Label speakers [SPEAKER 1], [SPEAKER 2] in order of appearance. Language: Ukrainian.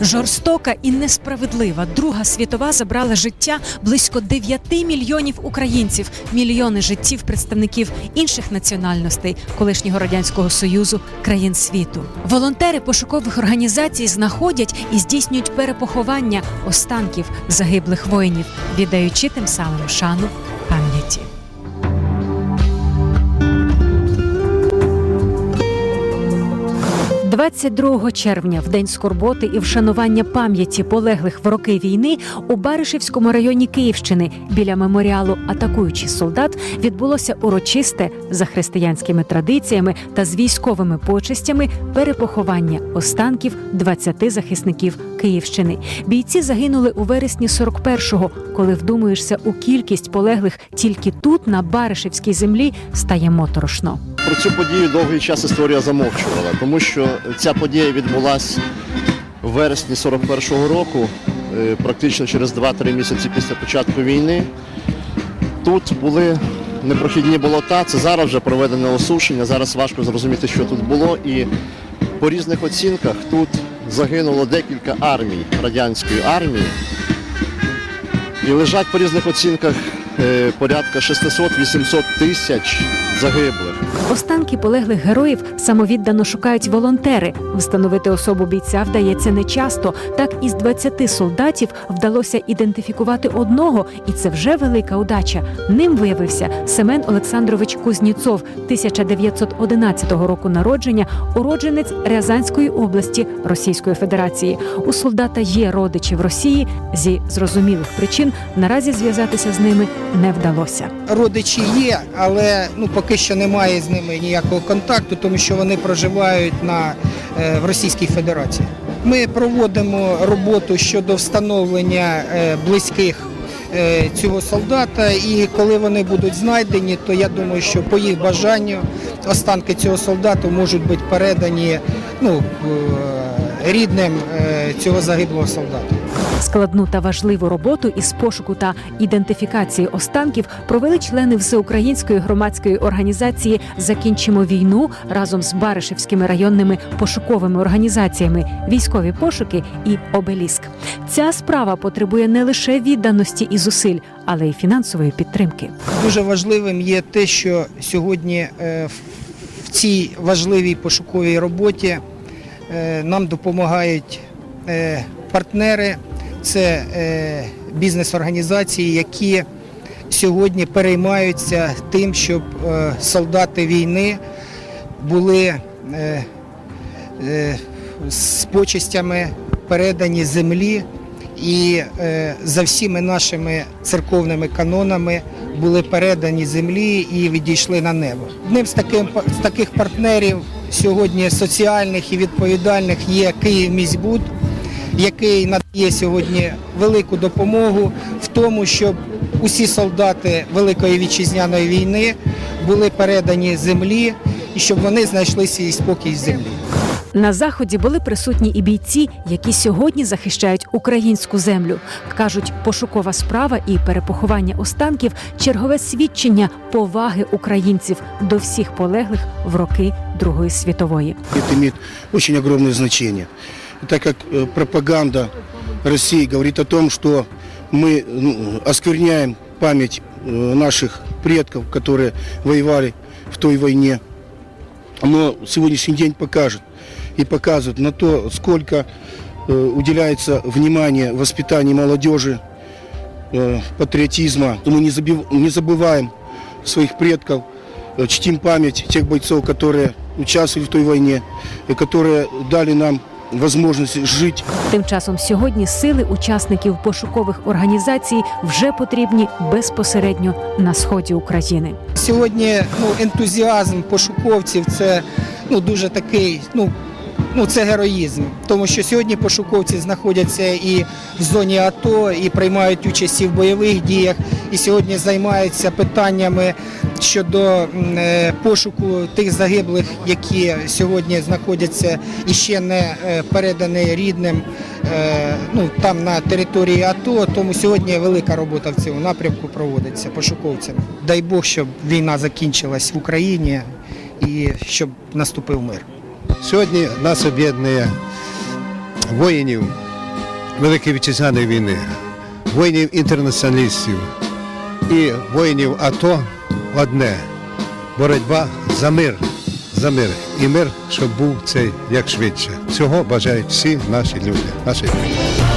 [SPEAKER 1] Жорстока і несправедлива Друга світова забрала життя близько 9 мільйонів українців, мільйони життів представників інших національностей колишнього радянського союзу країн світу. Волонтери пошукових організацій знаходять і здійснюють перепоховання останків загиблих воїнів, віддаючи тим самим шану пам'яті. – 22 червня, в день скорботи і вшанування пам'яті полеглих в роки війни у Баришівському районі Київщини біля меморіалу Атакуючий солдат відбулося урочисте за християнськими традиціями та з військовими почестями перепоховання останків 20 захисників Київщини. Бійці загинули у вересні 41-го. Коли вдумуєшся у кількість полеглих тільки тут, на Баришівській землі, стає моторошно.
[SPEAKER 2] Про цю подію довгий час історія замовчувала, тому що ця подія відбулася в вересні 41-го року, е, практично через 2-3 місяці після початку війни. Тут були непрохідні болота, це зараз вже проведене осушення, зараз важко зрозуміти, що тут було. І по різних оцінках тут загинуло декілька армій радянської армії. І лежать по різних оцінках е, порядка 600-800 тисяч загиблих.
[SPEAKER 1] Останки полеглих героїв самовіддано шукають волонтери. Встановити особу бійця вдається нечасто. Так із 20 солдатів вдалося ідентифікувати одного, і це вже велика удача. Ним виявився Семен Олександрович Кузніцов, 1911 року народження, уродженець Рязанської області Російської Федерації. У солдата є родичі в Росії. Зі зрозумілих причин наразі зв'язатися з ними не вдалося.
[SPEAKER 3] Родичі є, але ну поки що немає з ними ніякого контакту, тому що вони проживають на е, в Російській Федерації. Ми проводимо роботу щодо встановлення е, близьких е, цього солдата, і коли вони будуть знайдені, то я думаю, що по їх бажанню останки цього солдата можуть бути передані ну, рідним е, цього загиблого солдата.
[SPEAKER 1] Складну та важливу роботу із пошуку та ідентифікації останків провели члени всеукраїнської громадської організації Закінчимо війну разом з Баришевськими районними пошуковими організаціями, військові пошуки і обеліск. Ця справа потребує не лише відданості і зусиль, але й фінансової підтримки.
[SPEAKER 3] Дуже важливим є те, що сьогодні е, в цій важливій пошуковій роботі нам допомагають е, партнери, це е, бізнес-організації, які сьогодні переймаються тим, щоб е, солдати війни були е, е, з почестями передані землі і е, за всіми нашими церковними канонами були передані землі і відійшли на небо. Одним з, таким, з таких партнерів сьогодні соціальних і відповідальних є Київміськбуд, який надає сьогодні велику допомогу в тому, щоб усі солдати Великої вітчизняної війни були передані землі і щоб вони знайшли свій спокій землі.
[SPEAKER 1] На заході були присутні і бійці, які сьогодні захищають українську землю. кажуть, пошукова справа і перепоховання останків чергове свідчення поваги українців до всіх полеглих в роки Другої світової.
[SPEAKER 4] Это имеет очень огромное значение. Так как э, пропаганда России говорит о том, что мы ну, оскверняем память э, наших предков, которые воевали в той войне, но сегодняшний день покажет и показывает на то, сколько э, уделяется внимания воспитанию молодежи, э, патриотизма. Мы не, забив- не забываем своих предков, э, чтим память тех бойцов, которые участвовали в той войне и которые дали нам возможность жить
[SPEAKER 1] Тим часом сьогодні сили учасників пошукових організацій вже потрібні безпосередньо на сході України.
[SPEAKER 3] Сьогодні ну, ентузіазм пошуковців це ну, дуже такий, ну, ну це героїзм. Тому що сьогодні пошуковці знаходяться і в зоні АТО, і приймають участь і в бойових діях, і сьогодні займаються питаннями щодо е, пошуку тих загиблих, які сьогодні знаходяться і ще не е, передані рідним е, ну, там на території АТО. Тому сьогодні велика робота в цьому напрямку проводиться пошуковцями. Дай Бог, щоб війна закінчилась в Україні і щоб наступив мир.
[SPEAKER 5] Сьогодні нас об'єднує воїнів Великої Вітчизняної війни, воїнів-інтернаціоналістів і воїнів АТО одне боротьба за мир, за мир і мир, щоб був цей як швидше. Цього бажають всі наші люди, наші люди.